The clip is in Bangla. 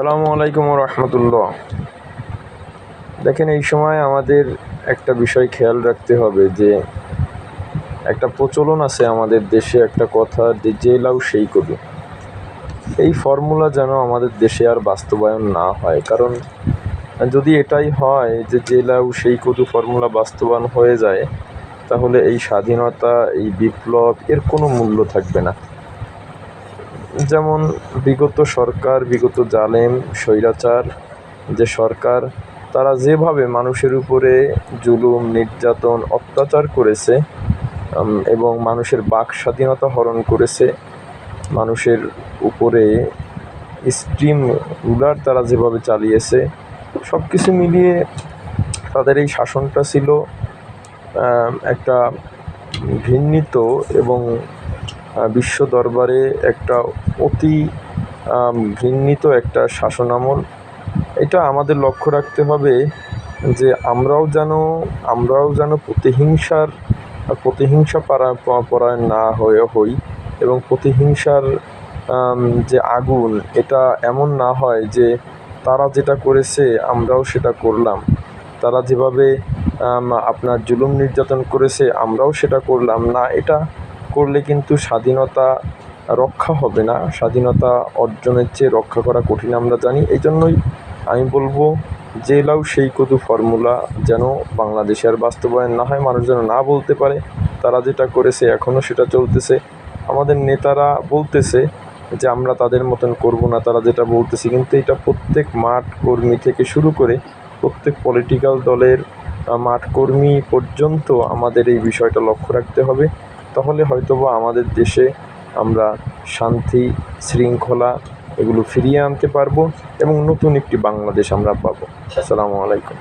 আসসালামু আলাইকুম রহমতুল্লাহ। দেখেন, এই সময় আমাদের একটা বিষয় খেয়াল রাখতে হবে যে, একটা প্রচলন আছে আমাদের দেশে, একটা কথা যে যে লাউ সেই কবি এই ফর্মুলা যেন আমাদের দেশে আর বাস্তবায়ন না হয়। কারণ, যদি এটাই হয় যে যে লাউ সেই কদু ফর্মুলা বাস্তবায়ন হয়ে যায়, তাহলে এই স্বাধীনতা, এই বিপ্লব এর কোনো মূল্য থাকবে না। যেমন বিগত সরকার, বিগত জালেম, স্বৈরাচার, যে সরকার, তারা যেভাবে মানুষের উপরে জুলুম, নির্যাতন, অত্যাচার করেছে এবং মানুষের বাক স্বাধীনতা হরণ করেছে, মানুষের উপরে স্ট্রিম রুলার তারা যেভাবে চালিয়েছে সব কিছু মিলিয়ে তাদের এই শাসনটা ছিল একটা ঘৃণিত এবং বিশ্ব দরবারে একটা অতি ঘৃণিত একটা শাসনামল। এটা আমাদের লক্ষ্য রাখতে হবে যে আমরাও যেন আমরাও যেন প্রতিহিংসার, প্রতিহিংসা পারা পরায়ণ না হয়ে হই এবং প্রতিহিংসার যে আগুন, এটা এমন না হয় যে তারা যেটা করেছে আমরাও সেটা করলাম। তারা যেভাবে আপনার জুলুম নির্যাতন করেছে আমরাও সেটা করলাম। না, এটা করলে কিন্তু স্বাধীনতা রক্ষা হবে না। স্বাধীনতা অর্জনের চেয়ে রক্ষা করা কঠিন আমরা জানি। এই জন্যই আমি বলব, যে লাউ সেই কদু ফর্মুলা যেন বাংলাদেশে আর বাস্তবায়ন না হয়, মানুষ যেন না বলতে পারে। তারা যেটা করেছে এখনও সেটা চলতেছে। আমাদের নেতারা বলতেছে যে আমরা তাদের মতন করব না, তারা যেটা বলতেছে। কিন্তু এটা প্রত্যেক মাঠ কর্মী থেকে শুরু করে প্রত্যেক পলিটিক্যাল দলের মাঠ কর্মী পর্যন্ত আমাদের এই বিষয়টা লক্ষ্য রাখতে হবে। তাহলে হয়তোবা আমাদের দেশে আমরা শান্তি, শৃঙ্খলা এগুলো ফিরিয়ে আনতে পারব এবং নতুন একটি বাংলাদেশ আমরা পাবো। আসসালামু আলাইকুম।